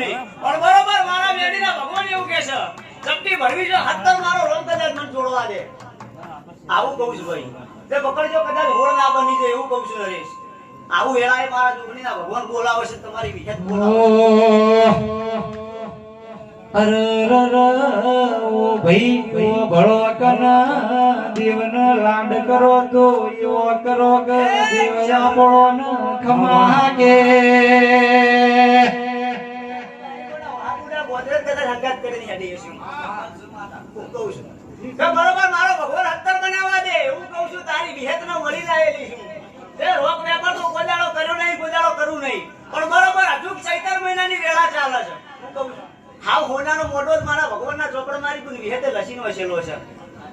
નહીં. પણ બરોબર મારા મેડીના ભગવાન એવું કહે છે ચપટી ભરવી છે હત્તર મારો રોમ કદાચ મને જોડવા દે. આવું કહું છું ભાઈ. તે પકડજો કદાચ હોળ ના બની જાય એવું કહું છું નરેશ. આવું વેળાએ મારા જોગણીના ભગવાન બોલાવે છે તમારી વિખત બોલાવે અરે ઓ ભાઈ ઓ ભળો કના દેવને લાડ કરો તો યો કરો કે દેવ આપણો ન ખમા કે કદાચ કરીને હેડી. હું છું. મારો ભગવાન હત્તર બનાવવા દે હું કહું છું. જ મારા કોઈ વસેલો છે.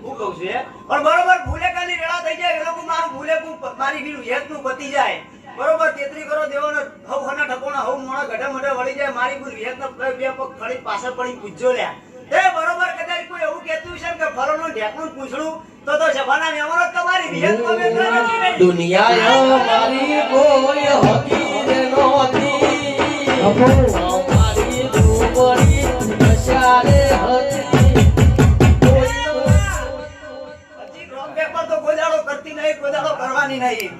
હું કહું છું એ. પણ બરોબર, ભૂલેકાની વેળા જાય, એ લોકો મારું ભૂલેકું મારી વીર વિહેતનું પતી જાય. બરોબર, તેત્રી કરો, દેવાનો હવ ખના ઠકોણા મોણા ગઢે મોઢે વળી જાય મારી કોઈ વિહેતનો બે બે પગ ફળી પાછળ પડી પૂછજો લ્યા. એ બરોબર કદાચ કોઈ એવું કહેતું છે કે ફરોનું ઢેકણું પૂછડું તો તો સભાના વ્યવહારો તમારી વિહેતમાં મેં નથી દુનિયા મારી કોઈ હોતી રે નહોતી. અપો મારી હતી. હજી રોક પેપર તો ગોદાડો કરતી નહીં ગોદાડો કરવાની નહીં.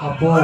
啊，不好！